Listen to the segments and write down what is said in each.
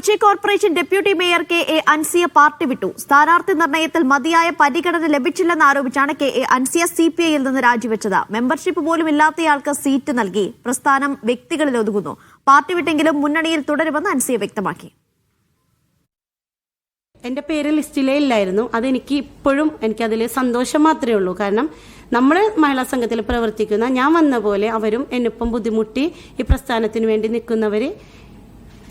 Kochi corporation deputy mayor K A Ansiya party വിട്ടു. സ്ഥാനാർത്ഥി നിർണയത്തിൽ മതിയായ പരിഗണന ലഭിച്ചില്ലെന്ന് ആരോപിച്ചാണ് K A Ansiya C P ഐയിൽ നിന്ന് രാജിവെച്ചത്. മെമ്പർഷിപ്പ് പോലും ഇല്ലാത്തയാൾക്ക് സീറ്റ് നൽകി. പ്രസ്ഥാനം വ്യക്തികളിൽ ഒതുങ്ങുന്നു. പാർട്ടി വിട്ടെങ്കിലും മുന്നണിയിൽ തുടരുമെന്ന് അൻസിയ വ്യക്തമാക്കി. എന്റെ പേര് ലിസ്റ്റിലേ ഇല്ലായിരുന്നു. അതെനിക്ക് ഇപ്പോഴും എനിക്കതിൽ സന്തോഷം മാത്രമേ ഉള്ളൂ. കാരണം നമ്മൾ മഹിളാ സംഘത്തിൽ പ്രവർത്തിക്കുന്ന ഞാൻ വന്ന പോലെ അവരും എന്നൊപ്പം ബുദ്ധിമുട്ടി ഈ പ്രസ്ഥാനത്തിന് വേണ്ടി നിൽക്കുന്നവർ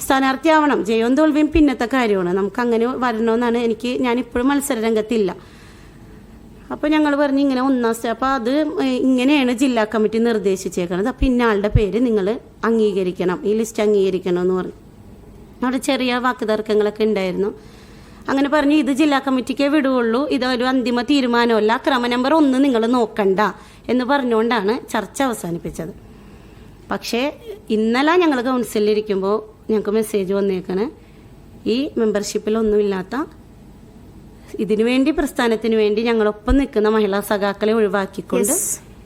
സ്ഥാനാർത്ഥിയാവണം. ജയവും തോൽവിയും പിന്നത്തെ കാര്യമാണ്. നമുക്ക് അങ്ങനെ വരണമെന്നാണ് എനിക്ക് ഞാൻ ഇപ്പോഴും മത്സര രംഗത്തില്ല അപ്പോൾ ഞങ്ങൾ പറഞ്ഞു ഇങ്ങനെ ഒന്നാം സ്റ്റേ അപ്പോൾ അത് ഇങ്ങനെയാണ് ജില്ലാ കമ്മിറ്റി നിർദ്ദേശിച്ചേക്കുന്നത് അപ്പോൾ ഇന്നയാളുടെ പേര് നിങ്ങൾ അംഗീകരിക്കണം. ഈ ലിസ്റ്റ് അംഗീകരിക്കണം എന്ന് പറഞ്ഞു. അവിടെ ചെറിയ വാക്കുതർക്കങ്ങളൊക്കെ ഉണ്ടായിരുന്നു. അങ്ങനെ പറഞ്ഞു ഇത് ജില്ലാ കമ്മിറ്റിക്കേ വിടുകയുള്ളൂ ഇതൊരു അന്തിമ തീരുമാനമല്ല. ക്രമ നമ്പർ ഒന്ന് നിങ്ങൾ നോക്കണ്ട എന്ന് പറഞ്ഞുകൊണ്ടാണ് ചർച്ച അവസാനിപ്പിച്ചത്. പക്ഷേ ഇന്നലെ ഞങ്ങൾ കൗൺസിലിരിക്കുമ്പോൾ ഞങ്ങൾക്ക് മെസ്സേജ് വന്നേക്കണേ. ഈ മെമ്പർഷിപ്പിലൊന്നുമില്ലാത്ത ഇതിനു വേണ്ടി പ്രസ്ഥാനത്തിന് വേണ്ടി ഞങ്ങളൊപ്പം നിൽക്കുന്ന മഹിളാ സഖാക്കളെ ഒഴിവാക്കിക്കൊണ്ട്.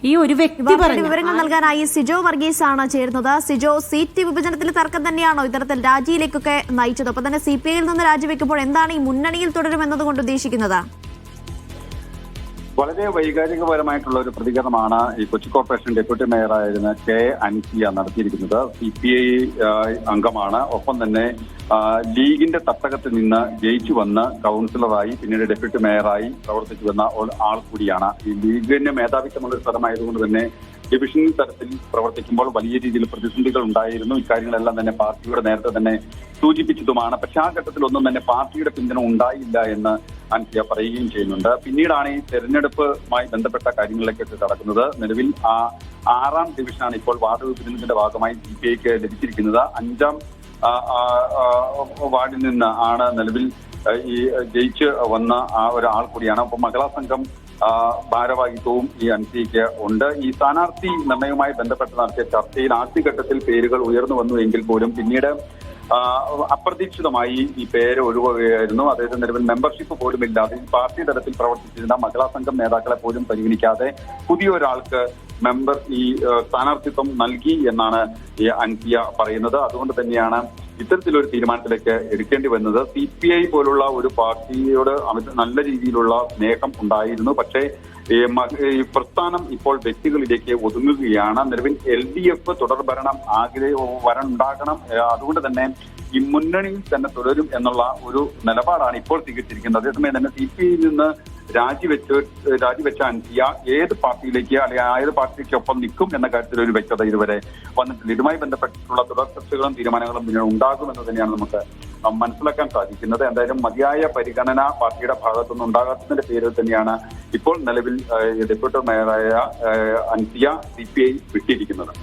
ഈ ഒരു വ്യക്തി പറഞ്ഞു വിവരങ്ങൾ നൽകാനായി സിജോ വർഗീസ് ആണ് ചേരുന്നത്. സിജോ സീറ്റ് വിഭജനത്തിൽ തർക്കം തന്നെയാണോ ഇത്തരത്തിൽ രാജിയിലേക്കൊക്കെ നയിച്ചത്? ഒപ്പം തന്നെ സി പി ഐയിൽ നിന്ന് രാജിവെക്കുമ്പോൾ എന്താണ് ഈ മുന്നണിയിൽ തുടരുമെന്നതുകൊണ്ട് ഉദ്ദേശിക്കുന്നത്? വളരെ വൈകാരികപരമായിട്ടുള്ള ഒരു പ്രതികരണമാണ് ഈ കൊച്ചി കോർപ്പറേഷൻ ഡെപ്യൂട്ടി മേയറായിരുന്ന കെ അൻസിയ നടത്തിയിരിക്കുന്നത്. സി പി ഐ അംഗമാണ്. ഒപ്പം തന്നെ ലീഗിന്റെ തട്ടകത്തിൽ നിന്ന് ജയിച്ചു വന്ന് കൗൺസിലറായി പിന്നീട് ഡെപ്യൂട്ടി മേയറായി പ്രവർത്തിച്ചു വന്ന ആൾ കൂടിയാണ്. ഈ ലീഗിന്റെ മേധാവിത്വമുള്ള ഒരു സ്ഥലമായതുകൊണ്ട് തന്നെ ഡിവിഷൻ തലത്തിൽ പ്രവർത്തിക്കുമ്പോൾ വലിയ രീതിയിൽ പ്രതിസന്ധികൾ ഉണ്ടായിരുന്നു. ഇക്കാര്യങ്ങളെല്ലാം തന്നെ പാർട്ടിയുടെ നേരത്തെ തന്നെ സൂചിപ്പിച്ചതുമാണ്. പക്ഷെ ആ ഘട്ടത്തിൽ ഒന്നും തന്നെ പാർട്ടിയുടെ പിന്തുണ ഉണ്ടായില്ല എന്ന് അൻസിയ പറയുകയും ചെയ്യുന്നുണ്ട്. പിന്നീടാണ് ഈ തെരഞ്ഞെടുപ്പുമായി ബന്ധപ്പെട്ട കാര്യങ്ങളിലേക്കൊക്കെ കടക്കുന്നത്. നിലവിൽ ആ ആറാം ഡിവിഷനാണ് ഇപ്പോൾ വാർഡ് വിഭജനത്തിന്റെ ഭാഗമായി സി പി ഐക്ക് ലഭിച്ചിരിക്കുന്നത്. അഞ്ചാം വാർഡിൽ നിന്ന് ആണ് നിലവിൽ ഈ ജയിച്ച് വന്ന ആ ഒരാൾ കൂടിയാണ്. അപ്പൊ മഹിളാ സംഘം ഭാരവാഹിത്വവും ഈ അൻസിക്ക് ഉണ്ട്. ഈ സ്ഥാനാർത്ഥി നിർണയവുമായി ബന്ധപ്പെട്ട് നടത്തിയ ചർച്ചയിൽ ആദ്യഘട്ടത്തിൽ പേരുകൾ ഉയർന്നു വന്നു എങ്കിൽ പോലും പിന്നീട് അപ്രതീക്ഷിതമായി ഈ പേര് ഒഴിവുകയായിരുന്നു അതായത് നിലവിൽ മെമ്പർഷിപ്പ് പോലും ഇല്ലാതെ പാർട്ടി തലത്തിൽ പ്രവർത്തിച്ചിരുന്ന മഹിളാ സംഘം നേതാക്കളെ പോലും പരിഗണിക്കാതെ പുതിയൊരാൾക്ക് മെമ്പർ ഈ സ്ഥാനാർത്ഥിത്വം നൽകി എന്നാണ് ഈ അൻസിയ പറയുന്നത്. അതുകൊണ്ട് തന്നെയാണ് ഇത്തരത്തിലൊരു തീരുമാനത്തിലേക്ക് എടുക്കേണ്ടി വന്നത്. സി പി ഐ പോലുള്ള ഒരു പാർട്ടിയോട് നല്ല രീതിയിലുള്ള സ്നേഹം ഉണ്ടായിരുന്നു. പക്ഷേ ഈ പ്രസ്ഥാനം ഇപ്പോൾ വ്യക്തികളിലേക്ക് ഒതുങ്ങുകയാണ്. നിലവിൽ എൽ ഡി എഫ് തുടർ ഭരണം ആഗ്രഹ വരണുണ്ടാകണം അതുകൊണ്ട് തന്നെ ഈ മുന്നണിയിൽ തന്നെ തുടരും എന്നുള്ള ഒരു നിലപാടാണ് ഇപ്പോൾ സ്വീകരിച്ചിരിക്കുന്നത്. അതേസമയം തന്നെ സി പി ഐയിൽ നിന്ന് രാജിവെച്ച് രാജിവെച്ച അൻസിയ ഏത് പാർട്ടിയിലേക്ക് അല്ലെങ്കിൽ ഏത് പാർട്ടിക്കൊപ്പം നിൽക്കും എന്ന കാര്യത്തിൽ ഒരു വ്യക്തത ഇതുവരെ വന്നിട്ടില്ല. ഇതുമായി ബന്ധപ്പെട്ടിട്ടുള്ള തുടർ ചർച്ചകളും തീരുമാനങ്ങളും പിന്നീട് ഉണ്ടാകുമെന്ന് തന്നെയാണ് നമുക്ക് മനസ്സിലാക്കാൻ സാധിക്കുന്നത്. എന്തായാലും മതിയായ പരിഗണന പാർട്ടിയുടെ ഭാഗത്തുനിന്ന് ഉണ്ടാകാത്തതിന്റെ പേരിൽ തന്നെയാണ് ഇപ്പോൾ നിലവിൽ ഡെപ്യൂട്ടി മേയറായ അൻസിയ സി പി ഐ വിട്ടിരിക്കുന്നത്.